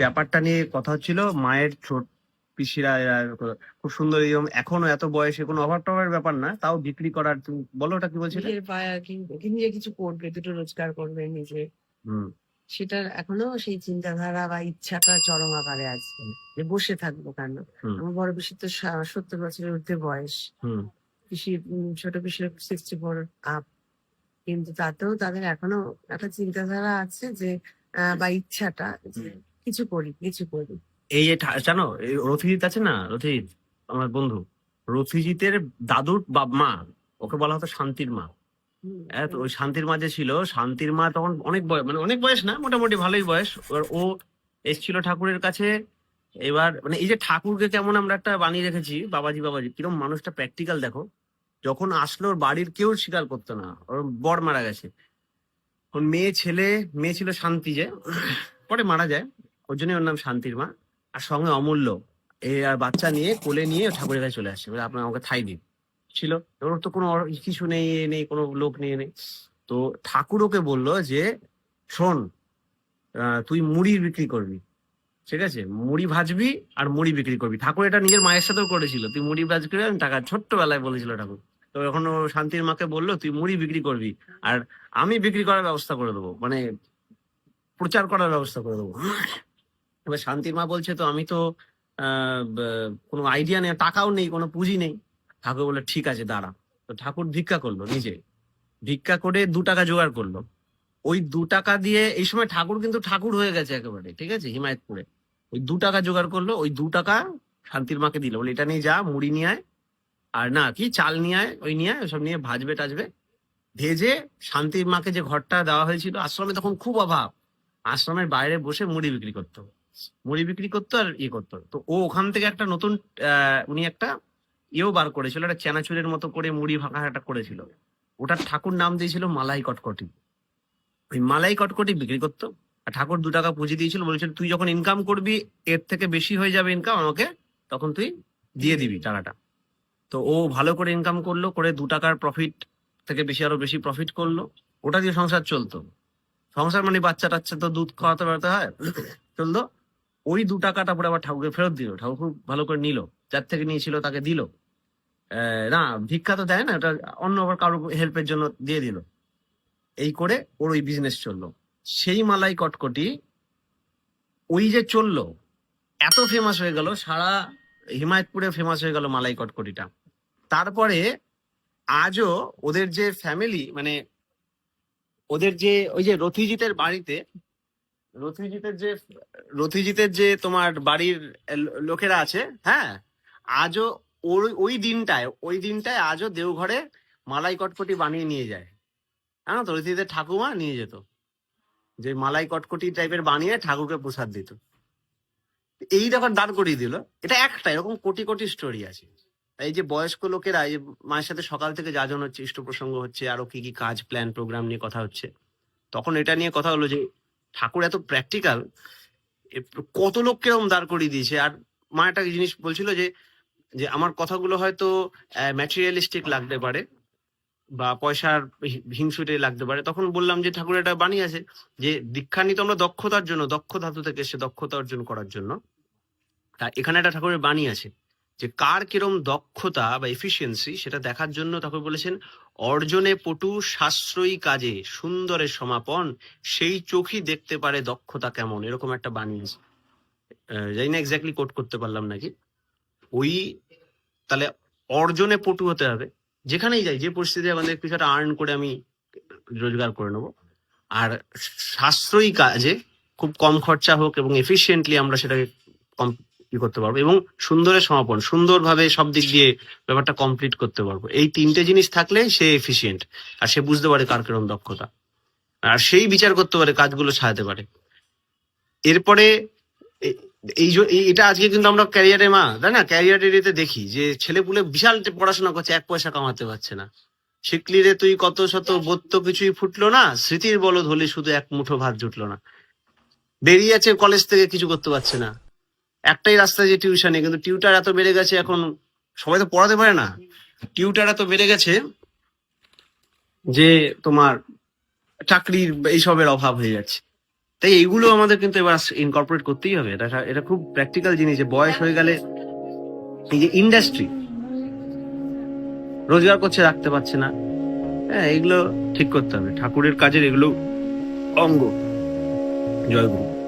ব্যাপারটা নিয়ে কথা হচ্ছিল। মায়ের ছোট পিসিরা এরা খুব সুন্দর এরকম এখনও এত বয়সে কোনো অভাব টভাবের ব্যাপার না তাও বিক্রি করার তুমি বলো ওটা কি বলছিলে? নিজের পায়ে আর কি নিজে কিছু করবে দুটো রোজগার করবে নিজে। হুম। সেটার এখনও সেই চিন্তাধারা বা ইচ্ছাটা চরম আকারে আছে যে বসে থাকব কেন? আমার বড় পিসির তো সত্তর বছরের ঊর্ধ্বে বয়স। হুম। পিসি ছোট পিসির সিক্সটি ফোর আপ কিন্তু তাতেও তাদের এখনও একটা চিন্তাধারা আছে যে বা ইচ্ছাটা যে কিছু করি কিছু করি। এই যে জানো এই রথিজিৎ আছে না রথিজিৎ আমার বন্ধু রথিজিতের দাদুর বাপ মা ওকে বলা হতো শান্তির মা। হ্যাঁ তো ওই শান্তির মা যে ছিল শান্তির মা তখন অনেক বয়স মানে অনেক বয়স না মোটামুটি ভালোই বয়স। ও এসেছিল ঠাকুরের কাছে এবার মানে এই যে ঠাকুরকে কেমন আমরা একটা বানিয়ে রেখেছি বাবাজি বাবাজি কিরম মানুষটা প্র্যাকটিক্যাল দেখো। যখন আসলো ওর বাড়ির কেউ স্বীকার করতো না ওর বর মারা গেছে। ওর মেয়ে ছেলে মেয়ে ছিল শান্তি যে পরে মারা যায়। ওর জন্য ওর নাম শান্তির মা। আর সঙ্গে অমূল্য। এ আর বাচ্চা নিয়ে কোলে নিয়ে ঠাকুরের কাছে চলে আসছে। বলে, আপনার আমাকে থাই দিন। ছিল। ওর তো কোনো কিছু নেই, এ নেই, কোনো লোক নিয়ে নেই। তো ঠাকুর ওকে বলল যে, শোন তুই মুড়ি বিক্রি করবি। ঠিক আছে? মুড়ি ভাজবি আর মুড়ি বিক্রি করবি। ঠাকুর এটা নিজের মায়ের সাথেও করেছিল। তুই মুড়ি ভাজ করে আমি টাকা ছোট্টবেলায় বলেছিল ঠাকুর। তো এখন শান্তির মাকে বলল, তুই মুড়ি বিক্রি করবি আর আমি বিক্রি করার ব্যবস্থা করে দেবো। মানে প্রচার করার ব্যবস্থা করে দেবো। এবার শান্তির মা বলছে তো, আমি তো কোনো আইডিয়া নেই, টাকাও নেই, কোনো পুঁজি নেই। ঠাকুর বলল, ঠিক আছে, দাঁড়া। তো ঠাকুর ভিক্ষা করল নিজে। ভিক্ষা করে দু টাকা জোগাড় করল। ওই দু টাকা দিয়ে, এই সময় ঠাকুর কিন্তু ঠাকুর হয়ে গেছে একেবারে, ঠিক আছে, হিমায়তপুরে। ওই দু টাকা জোগাড় করল, ওই দু টাকা শান্তির মাকে দিল। বলে, এটা নিয়ে যা, মুড়ি নিয়ে আয়, আর না, কি, চাল নিয়ে আয়, ওই নিয়ে আয়, ওসব নিয়ে ভাজবে, টাজবে। ভেজে শান্তির মাকে যে ঘরটা দেওয়া হয়েছিল, আশ্রমে তখন খুব অভাব। আশ্রমের বাইরে বসে মুড়ি বিক্রি করতো। মুড়ি বিক্রি করতো আর ইয়ে করতো। তো ও ওখান থেকে একটা নতুন উনি একটা ইয়েও বার করেছিল, একটা চেনাচুরের মতো করে মুড়ি ভাঙা একটা করেছিল। ওটার ঠাকুর নাম দিয়েছিল মালাই কটকটি। ওই মালাই কটকটি বিক্রি করতো। আর ঠাকুর দু টাকা পুঁজি দিয়েছিল, বলেছিল, তুই যখন ইনকাম করবি, এর থেকে বেশি হয়ে যাবে ইনকাম আমাকে তখন তুই দিয়ে দিবি টাকাটা। তো ও ভালো করে ইনকাম করল, করে দু টাকার প্রফিট থেকে বেশি আরও বেশি প্রফিট করল। ওটা দিয়ে সংসার চলতো। সংসার মানে বাচ্চা টাচ্চা তো দুধ খাওয়াতে পারতে হয়, চলতো। ওই দু টাকাটা পরে আবার ঠাকুরকে ফেরত দিল। ঠাকুর ভালো করে নিল। যার থেকে নিয়েছিল তাকে দিল। না, ভিক্ষা তো দেয় না, ওটা অন্য আবার কারও হেল্পের জন্য দিয়ে দিল। এই করে ওর ওই বিজনেস চলল। সেই মালাই কটকটি ওই যে চলল, এত ফেমাস হয়ে গেল, সারা হিমায়তপুরে ফেমাস হয়ে গেল মালাই কটকটিটা। তারপরে আজও ওদের যে ফ্যামিলি মানে ওদের যে ওই যে রথিজিতের বাড়িতে রথিজিতের যে রথিজিতের যে তোমার বাড়ির লোকেরা আছে হ্যাঁ আজও ওই ওই দিনটায় ওই দিনটায় আজও দেওঘরে মালাই কটকটি বানিয়ে নিয়ে যায়। জানো তো, রথিজিতের ঠাকুমা নিয়ে যেত। যে মালাই কটকটি টাইপের বানিয়ে ঠাকুরকে প্রসাদ দিত। এই যখন দাঁড় করিয়ে দিল, এটা একটা, এরকম কোটি কোটি স্টোরি আছে। এই যে বয়স্ক লোকেরা, এই মায়ের সাথে সকাল থেকে যাজন হচ্ছে ইষ্ট প্রসঙ্গ হচ্ছে, আরও কি কি কাজ প্ল্যান প্রোগ্রাম নিয়ে কথা হচ্ছে, তখন এটা নিয়ে কথা হলো যে ঠাকুর এত প্র্যাকটিক্যাল কত লোককে এরকম দাঁড় করিয়ে দিয়েছে। আর মা একটা জিনিস বলছিল যে যে আমার কথাগুলো হয়তো ম্যাটেরিয়ালিস্টিক লাগতে পারে বা পয়সার হিংসুটে লাগতে পারে। তখন বললাম যে, ঠাকুর এটা বানিয়ে আছে যে দীক্ষা নিতে আমরা দক্ষতার জন্য, দক্ষ ধাতু থেকে এসে দক্ষতা অর্জন করার জন্য। তা এখানে একটা ঠাকুরের বাণী আছে। যে কার কিরম দক্ষতা বা এফিসিয়েন্সি সেটা দেখার জন্য ঠাকুর বলেছেন, অর্জনে পটু সাশ্রয়ী কাজে সুন্দরের সমাপন, সেই চোখই দেখতে পারে দক্ষতা কেমন, এরকম একটা বাণী আছে। জানি না এক্স্যাক্টলি কোট করতে পারলাম নাকি? ওই, তাহলে অর্জনে পটু হতে হবে, যেখানেই যাই, যে পরিস্থিতি আমাদের কিছু একটা আর্ন করে আমি রোজগার করে নেব। আর সাশ্রয়ী কাজে খুব কম খরচা হোক এবং এফিসিয়েন্টলি আমরা সেটাকে ই করতে পারব এবং সুন্দরের সমাপন, সুন্দরভাবে সব দিক দিয়ে ব্যাপারটা কমপ্লিট করতে পারব। এই তিনটে জিনিস থাকলে সে এফিসিয়েন্ট আর সে বুঝতে পারে কার কিরম দক্ষতা। আর সেই বিচার করতে পারে, কাজগুলো সাজাতে পারে। এরপরে এই এটা আজকে কিন্তু আমরা ক্যারিয়ারে মা, তাই না? ক্যারিয়ার এরিয়াতে দেখি যে ছেলেপুলে বিশাল পড়াশোনা করছে, এক পয়সা কামাতে পারছে না। শিখলি রে তুই কত শত বোধ কিছুই ফুটলো না, স্মৃতির বলদ হলে শুধু এক মুঠো ভাত জুটলো না। বেরিয়ে আছে কলেজ থেকে কিছু করতে পারছে না। একটাই রাস্তা যে টিউশনে কিন্তু টিউটার এত বেড়ে গেছে এখন, সবাই তো পড়াতে পারে না। টিউটার এত বেড়ে গেছে যে তোমার চাকরির এইসবের অভাব হয়ে যাচ্ছে। তাই এইগুলো আমাদের কিন্তু এবার ইনকর্পোরেট করতেই হবে। এটা এটা খুব প্র্যাকটিক্যাল জিনিস যে বয়স হয়ে গেলে এই যে ইন্ডাস্ট্রি রোজগার করছে, রাখতে পারছে না। হ্যাঁ এগুলো ঠিক করতে হবে। ঠাকুরের কাজের এগুলো অঙ্গ। জয়গুরু